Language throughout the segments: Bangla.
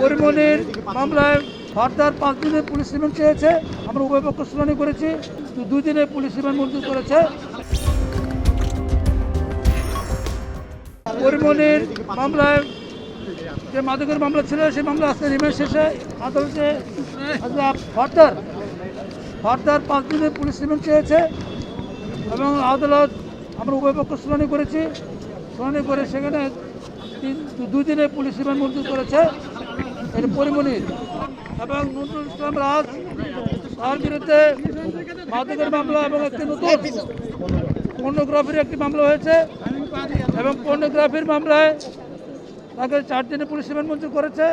পরিমণির মামলায় ফার্দার পাঁচ দিনের পুলিশ রিমান্ড চেয়েছে। আমরা উভয় পক্ষ শুনানি করেছি দুই দিনের পুলিশ রিমান্ড মঞ্জুর করেছে। পরিমণির মামলায় যে মাদকের মামলা ছিল, সেই মামলা আজকে রিমান্ড শেষে। আদালতে ফার্দার ফার্দার পাঁচ দিনের পুলিশ রিমান্ড চেয়েছে এবং আদালত আমরা উভয় পক্ষ শুনানি করেছি। শুনানি করে সেখানে দুই দিনে পুলিশ রিমান্ড মঞ্জুর করেছে। এর পরিমণির এবং নজরুল ইসলাম রাজ, তার বিরুদ্ধে মাদকের মামলা এবং একটি নতুন পর্নোগ্রাফির একটি মামলা হয়েছে এবং পর্নোগ্রাফির মামলায় তাকে চার দিনের পুলিশ রিমান্ড মঞ্জুর করেছে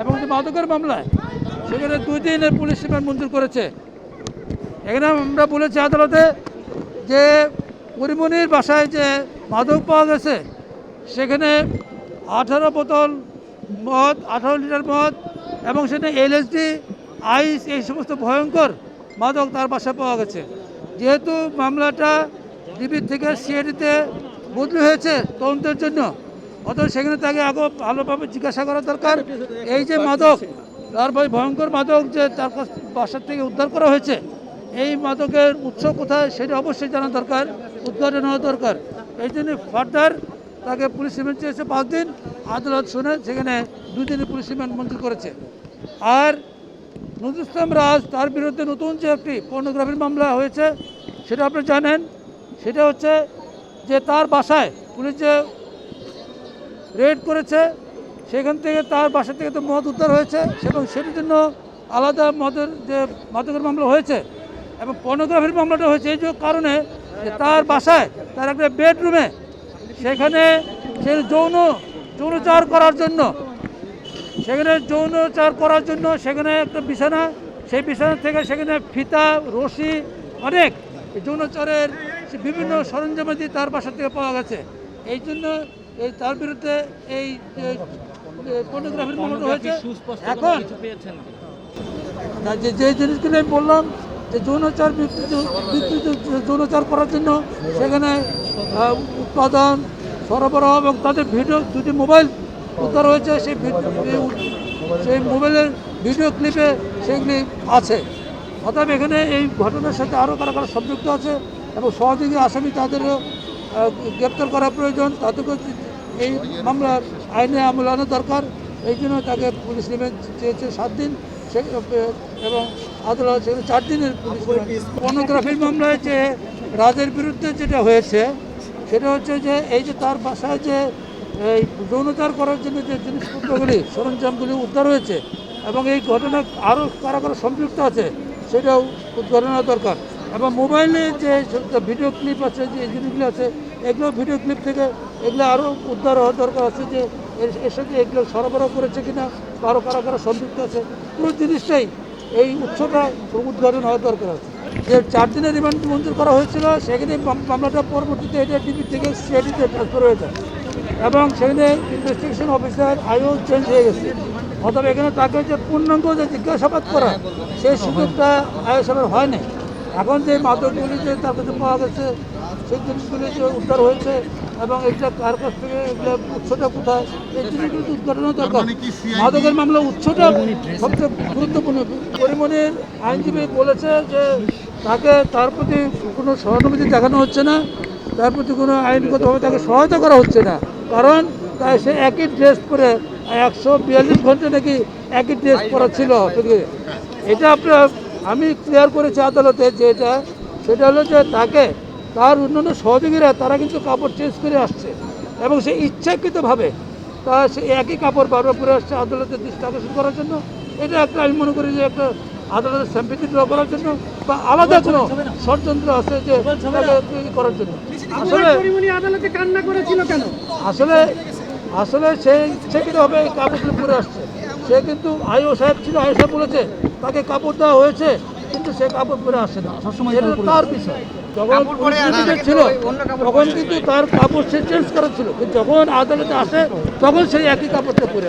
এবং যে মাদকের মামলায়, সেখানে দুই দিনের পুলিশ রিমান্ড মঞ্জুর করেছে। এখানে আমরা বলেছি আদালতে যে পরিমণির বাসায় যে মাদক পাওয়া গেছে, সেখানে আঠারো বোতল মদ, আঠারো লিটার মদ এবং সেখানে এলএসডি আইস এই সমস্ত ভয়ঙ্কর মাদক তার বাসায় পাওয়া গেছে। যেহেতু মামলাটা ডিবির থেকে সিআইডিতে বদলি হয়েছে তদন্তের জন্য, অতএব সেখানে তাকে আগে ভালোভাবে জিজ্ঞাসা করা দরকার। এই যে মাদক তারপরে ভয়ঙ্কর মাদক যে তার বাসার থেকে উদ্ধার করা হয়েছে, এই মাদকের উৎস কোথায় সেটা অবশ্যই জানা দরকার উদ্ঘাটন হওয়া দরকার। এই জন্য ফার্দার তাকে পুলিশ রিমান্ড চেয়েছে পাঁচ দিন আদালত শুনে সেখানে দুই দিনের পুলিশ রিমান্ড মঞ্জুর করেছে। আর নজরুল ইসলাম রাজ তার বিরুদ্ধে নতুন যে একটি পর্নোগ্রাফির মামলা হয়েছে, সেটা আপনি জানেন। সেটা হচ্ছে যে তার বাসায় পুলিশ যে রেড করেছে, সেখান থেকে তার বাসা থেকে তো মদ উদ্ধার হয়েছে এবং সেটির জন্য আলাদা মদের যে মাদকের মামলা হয়েছে এবং পর্নোগ্রাফির মামলাটা হয়েছে। এই যে কারণে যে তার বাসায় তার একটা বেডরুমে সেখানে সে যৌন যৌনচার করার জন্য। সেখানে যৌনচার করার জন্য সেখানে একটা বিছানা সেই বিছানা থেকে সেখানে ফিতা রশি অনেক যৌনচারের বিভিন্ন সরঞ্জামাদি তার বাসা থেকে পাওয়া গেছে। এই জন্য এই তার বিরুদ্ধে এই পর্নোগ্রাফির মামলাটা হয়েছে এখন যে যে জিনিসগুলো আমি বললাম যে যৌনচার বিকৃত যৌনচার করার জন্য সেখানে উৎপাদন সরবরাহ এবং তাদের ভিডিও দুটি মোবাইল উদ্ধার হয়েছে সেই ভিড- এই উ- সেই মোবাইলের ভিডিও ক্লিপে সেগুলি আছে। অতএব এখানে এই ঘটনার সাথে আরও কারা কারা সংযুক্ত আছে এবং সহযোগী আসামি তাদেরও গ্রেপ্তার করা প্রয়োজন তাদেরকে এই মামলার আইনে আমল আনা দরকার এই জন্য তাকে পুলিশ রিমান্ড চেয়েছে সাত দিন সে এবং আদালত সেখানে চার দিনের পুলিশ পর্নোগ্রাফির মামলায় যে রাজের বিরুদ্ধে যেটা হয়েছে সেটা হচ্ছে যে এই যে তার বাসায় যে, এই যৌনচার করার জন্য যে জিনিসপত্রগুলি, সরঞ্জামগুলি উদ্ধার হয়েছে এবং এই ঘটনা আরও কারা কারা সম্পৃক্ত আছে, সেটাও উদ্ঘাটন দরকার। এবং মোবাইলে যে ভিডিও ক্লিপ আছে, যে জিনিসগুলো আছে, এগুলো ভিডিও ক্লিপ থেকে এগুলো আরও উদ্ধার হওয়ার দরকার আছে যে, এর- সাথে এগুলো সরবরাহ করেছে কিনা আরও কারা কারা সম্পৃক্ত আছে, পুরো জিনিসটাই এই উৎসটা উদ্ঘাটন হওয়ার দরকার আছে। যে চার দিনের রিমান্ড মঞ্জুর করা হয়েছিল সেখানে মাম- মামলাটা পরবর্তীতে এটা ডিবি থেকে সিআইডিতে ট্রান্সফার হয়ে যায়। এবং সেখানে ইনভেস্টিগেশন অফিসার আইও চেঞ্জ হয়ে গেছে। অথবা এখানে তাকে যে পূর্ণাঙ্গ যে জিজ্ঞাসাবাদ করা সেই সুযোগটা আইও সাহেবের হয়নি এখন যে মাদকগুলি যে তার কাছে পাওয়া গেছে সেই জিনিসগুলি যে উদ্ধার হয়েছে এবং এটা কার কাছ থেকে এগুলো উৎসটা কোথায় এই জিনিসগুলি তো উদ্ঘাটন দরকার। মাদকের মামলা উৎসটা সবচেয়ে গুরুত্বপূর্ণ। পরিমণির আইনজীবী বলেছে যে তাকে তার প্রতি কোনো সহানুভূতি দেখানো হচ্ছে না, তার প্রতি কোনো আইনগতভাবে তাকে সহায়তা করা হচ্ছে না। কারণ তাই সে একই ড্রেস পরে একশো বিয়াল্লিশ ঘণ্টা নাকি একই ড্রেস পরা ছিল এটা আপনার, আমি ক্লিয়ার করেছি আদালতে যে এটা, সেটা হলো যে তাকে, তার অন্যান্য সহযোগীরা, তারা কিন্তু কাপড় চেঞ্জ করে আসছে। এবং সে ইচ্ছাকৃতভাবে, তা সে একই কাপড় বারবার পরে আসছে আদালতের দৃষ্টি আকর্ষণ করার জন্য। এটা একটা, আমি মনে করি যে একটা আদালতের স্যাম্পিতি ড্র করার জন্য। বা আলাদা কোনো ষড়যন্ত্র আছে যে তাকে করার জন্য। আসলে আদালতে কান্না করেছিল কেন? আসলে আসলে সে ইচ্ছাকৃতভাবে এই কাপড়গুলো পরে আসছে। সে কিন্তু আইও সাহেব ছিল আইও সাহেব বলেছে তাকে কাপড় দেওয়া হয়েছে কিন্তু সে কাপড় পরে আসে না। সবসময় এটা তার বিষয়। যখন ছিল তখন কিন্তু তার কাপড় সে চেঞ্জ করা ছিল কিন্তু যখন আদালতে আসে তখন সেই একই কাপড়টা পরে